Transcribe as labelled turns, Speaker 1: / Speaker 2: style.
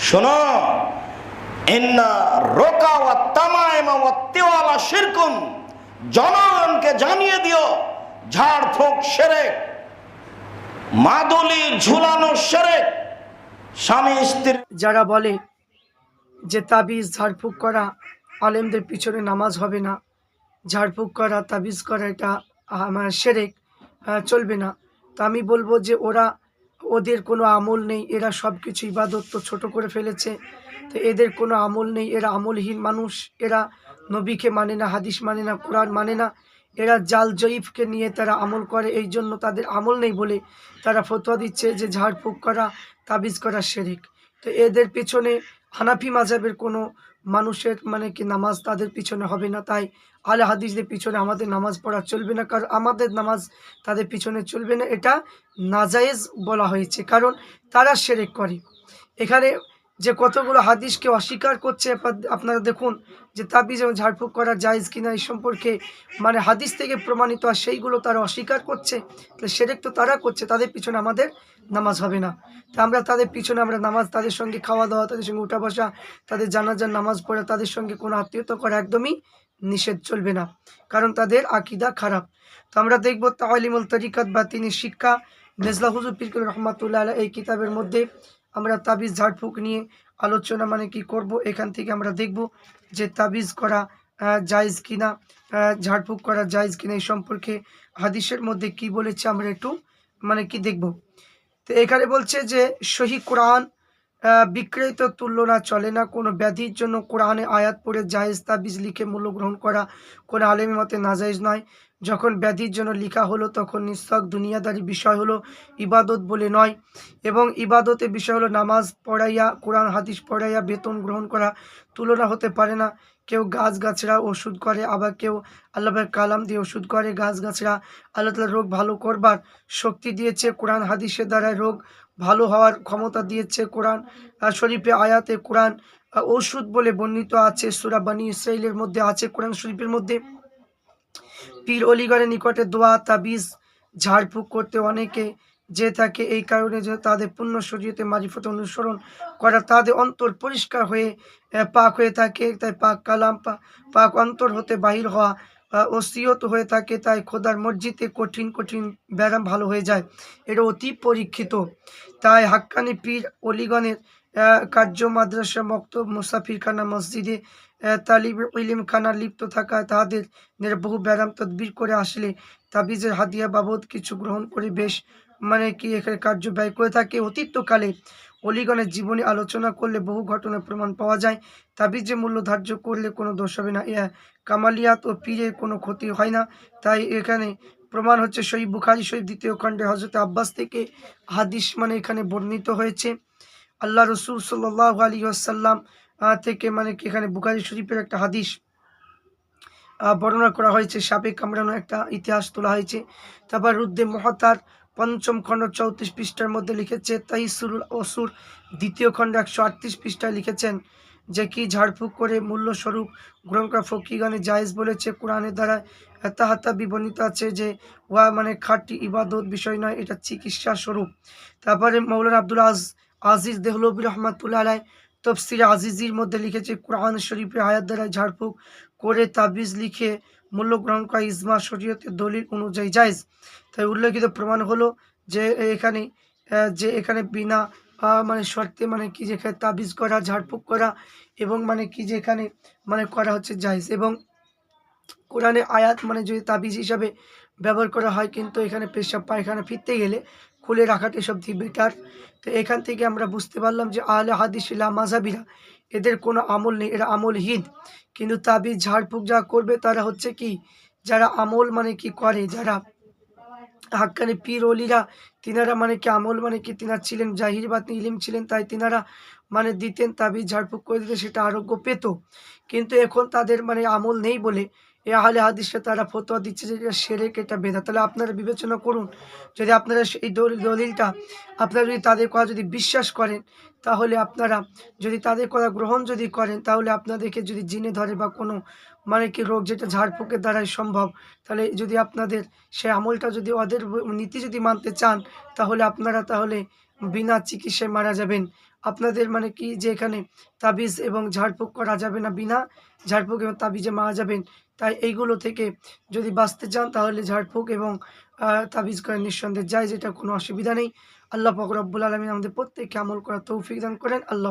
Speaker 1: শোনো জনগণকে জানিয়ে দিও ঝাড় ফুঁক সেরেক মাদুলি ঝুলানো সেরেক স্বামী স্ত্রী
Speaker 2: যারা বলে যে তাবিজ ঝাড়ফুঁক করা আলেমদের পিছনে নামাজ হবে না ঝাড়ফুঁক করা তাবিজ করা এটা আমার সেরেক আহ, চলবে না। তো আমি বলব যে ওরা ওদের কোনো আমল নেই, এরা সব কিছু ইবাদত তো ছোটো করে ফেলেছে। তো এদের কোনো আমল নেই, এরা আমলহীন মানুষ, এরা নবীকে মানে না, হাদিস মানে না, কোরআন মানে না। এরা জাল জয়ীফকে নিয়ে তারা আমল করে এই জন্য তাদের আমল নেই বলে তারা ফতোয়া দিচ্ছে যে ঝাড়ফুঁক করা, তাবিজ করা শেরিক তো এদের পেছনে হানাফি মাজাবের কোনো মানুষের মানে কি নামাজ তাদের পিছনে হবে না, তাই আলে হাদিসদের পিছনে আমাদের নামাজ পড়া চলবে না, কারণ আমাদের নামাজ তাদের পিছনে চলবে না, এটা নাজায়েজ বলা হয়েছে, কারণ তারা সেরেক করে। এখানে যে কতগুলো হাদিসকে অস্বীকার করছে আপনারা দেখুন যে তাবিজ এবং ঝাড়ফুঁক করা জায়েজ কিনা এই সম্পর্কে। মানে হাদিস থেকে প্রমাণিত আর সেইগুলো তারা অস্বীকার করছে, তাহলে সেরেক তো তারা করছে, তাদের পিছনে আমাদের নামাজ হবে না। তা আমরা তাদের পিছনে আমরা নামাজ, তাদের সঙ্গে খাওয়া দাওয়া, তাদের সঙ্গে উঠা বসা, তাদের জানাজার নামাজ পড়া, তাদের সঙ্গে কোনো আত্মীয়তা করা একদমই নিষেধ চলবে না, কারণ তাদের আকিদা খারাপ। তো আমরা দেখব তালিমুল তরিকাত বা তিনি শিক্ষা নেজলা হুজুর পিরকুল রহমাতুল্লাহ এই কিতাবের মধ্যে আমরা তাবিজ, ঝাড়ফুঁক নিয়ে আলোচনা মানে কি করব, এখান থেকে আমরা দেখব যে তাবিজ করা জায়েজ কিনা ঝাড়ফুঁক করা জায়েজ কিনা এই সম্পর্কে হাদিসের মধ্যে কি বলেছে আমরা একটু মানে কি দেখব। তো এখানে বলছে যে সহি কোরআন বিক্রয়িত তুলনা চলে না, কোনো ব্যাধির জন্য কোরআনে আয়াত পড়ে জায়েজ তাবিজ লিখে মূল্য গ্রহণ করা কোনো আলেমের মতে নাজায়েজ নয়। যখন ব্যাধির জন্য লেখা হলো, তখন নিঃসক দুনিয়াদারি বিষয় হলো ইবাদত বলে নয়। এবং ইবাদতের বিষয় হলো নামাজ পড়াইয়া, কোরআন, হাদিস পড়াইয়া বেতন গ্রহণ করা তুলনা হতে পারে না। কেউ গাছ গাছরা ওষুধ করে, আবার কেউ আল্লাহের কালাম দিয়ে ওষুধ করে। গাছ গাছরা আল্লাহ তালা রোগ ভালো করবার শক্তি দিয়েছে। কোরআন, হাদিসের দ্বারা রোগ ভালো হওয়ার ক্ষমতা দিয়েছে। কোরআন শরীফে আয়াতে কোরআন ওষুধ বলে বর্ণিত আছে। সুরা বানী ইসরাইলের মধ্যে আছে। কোরআন শরীফের মধ্যে পীর অলিগড়ের নিকটে দোয়া, তাবিজ, ঝাড়ফুঁক করতে অনেকে যে থাকে, এই কারণে যে তাদের পূর্ণ শরীয়তে মারিফত অনুসরণ করা তাদের অন্তর পরিষ্কার হয়ে পাক হয়ে থাকে। তাই পাক কালাম পাক অন্তর হতে বাহির হওয়া ওসিয়ত হয়ে থাকে। তাই খোদার মসজিদে কঠিন কঠিন ব্যায়াম ভালো হয়ে যায়। এটা অতি পরীক্ষিত। তাই হাক্কানি পীর অলিগণের কার্য মাদ্রাসা মক্তব মুসাফিরখানা মসজিদে আহ, তালিব ইলিম খানা লিপ্ত থাকা তাহাদের বহু ব্যায়াম তদবির করে আসলে। তাবিজের হাদিয়া বাবদ কিছু গ্রহণ করে বেশ মানে কি এখানে কার্য ব্যয় করে থাকে। অতীতকালে অলিগণের জীবনী আলোচনা করলে বহু ঘটনার প্রমাণ পাওয়া যায়। তাবিজে মূল্য ধার্য করলে কোনো দোষ হবে না। ইয়া কামালিয়াত ও পীরের কোনো ক্ষতি হয় না। তাই এখানে প্রমাণ হচ্ছে শহীদ বুখারি শহীদ দ্বিতীয় খণ্ডে হজরত আব্বাস থেকে হাদিস মানে এখানে বর্ণিত হয়েছে। আল্লাহ রসুল সাল্লাহ আলী আসাল্লাম থেকে মানে কি এখানে বুখারি শরীফের একটা হাদিস বর্ণনা করা হয়েছে, সাপে কামড়ানো একটা ইতিহাস তোলা হয়েছে। তারপর রুদ্দে মহাতার পঞ্চম খণ্ড চৌত্রিশ পৃষ্ঠার মধ্যে লিখেছে, তাইসুরুল অসুর দ্বিতীয় খণ্ড একশো আটত্রিশ পৃষ্ঠায় লিখেছেন যে, কি ঝাড়ফুঁক করে মূল্যস্বরূপ গ্রহণ করা ফকিগানে জায়েজ বলেছে, কোরআনের দ্বারা তাহাতা বিবর্ণিত আছে যে ওয়া মানে খাঁটি ইবাদত বিষয় নয়, এটা চিকিৎসা স্বরূপ তারপরে মৌলানা আব্দুল আজ আজিজ দেহলবী রহমাতুল্লাহ আলাই তফসির আজিজির মধ্যে লিখেছে, কোরআন শরীফের আয়াত দ্বারা ঝাড়ফুঁক করে তাবিজ লিখে মূল্য গ্রহণ করা ইজমা শরীয়তের দলিল অনুযায়ী জায়জ। তাই উল্লেখিত প্রমাণ হলো যে এখানে যে এখানে বিনা মানে শর্তে মানে কি যেখানে তাবিজ করা, ঝাড়ফুঁক করা এবং মানে কি যে এখানে মানে করা হচ্ছে জায়জ। এবং কোরআনে আয়াত মানে যদি তাবিজ হিসাবে ব্যবহার করা হয়, কিন্তু এখানে পেশাব, পায়খানা ফিরতে গেলে খুলে রাখাটাই সবথেকে বেটার তো এখান থেকে আমরা বুঝতে পারলাম যে আহলে হাদিস ইলা মাজাবিরা এদের কোনো আমল নেই, এরা আমলহীন। কিন্তু তাবিজ, ঝাড়ফুঁক যা করবে তারা হচ্ছে কি, যারা আমল মানে কি করে, যারা হাক্কানি পীর অলিরা তিনারা মানে কি আমল মানে কি, তিনার ছিলেন জাহির বা ইলিম ছিলেন, তাই তিনারা মানে দিতেন তাবিজ, ঝাড়ফুঁক করে দিতে সেটা আরোগ্য পেত। কিন্তু এখন তাদের মানে আমল নেই বলে এ আহলে হাদিসে তারা ফতোয়া দিচ্ছে যে এটা সেরেক, এটা বেদা তাহলে আপনারা বিবেচনা করুন, যদি আপনারা এই দলিল- দলিলটা আপনারা যদি তাদের কথা যদি বিশ্বাস করেন, তাহলে আপনারা যদি তাদের কথা গ্রহণ যদি করেন, তাহলে আপনাদেরকে যদি জিনে ধরে বা কোনো মানে কি রোগ যেটা ঝাড়ফুঁকের দ্বারাই সম্ভব, তাহলে যদি আপনাদের সে আমলটা যদি ওদের নীতি যদি মানতে চান, তাহলে আপনারা তাহলে বিনা চিকিৎসায় মারা যাবেন। আপনাদের মানে কি যে এখানে তাবিজ এবং ঝাড়ফুঁক করা যাবে না, বিনা ঝাড়ফুঁক এবং তাবিজে মারা যাবেন। তাই এইগুলো থেকে যদি বাঁচতে চান, তাহলে ঝাড়ফুঁক এবং তাবিজ করে নিঃসন্দেহে যায় যেটা কোনো অসুবিধা নেই। আল্লাহ পাক রব্বুল আলমিন আমাদের প্রত্যেককে আমল করার তৌফিক দান করেন। আল্লাহ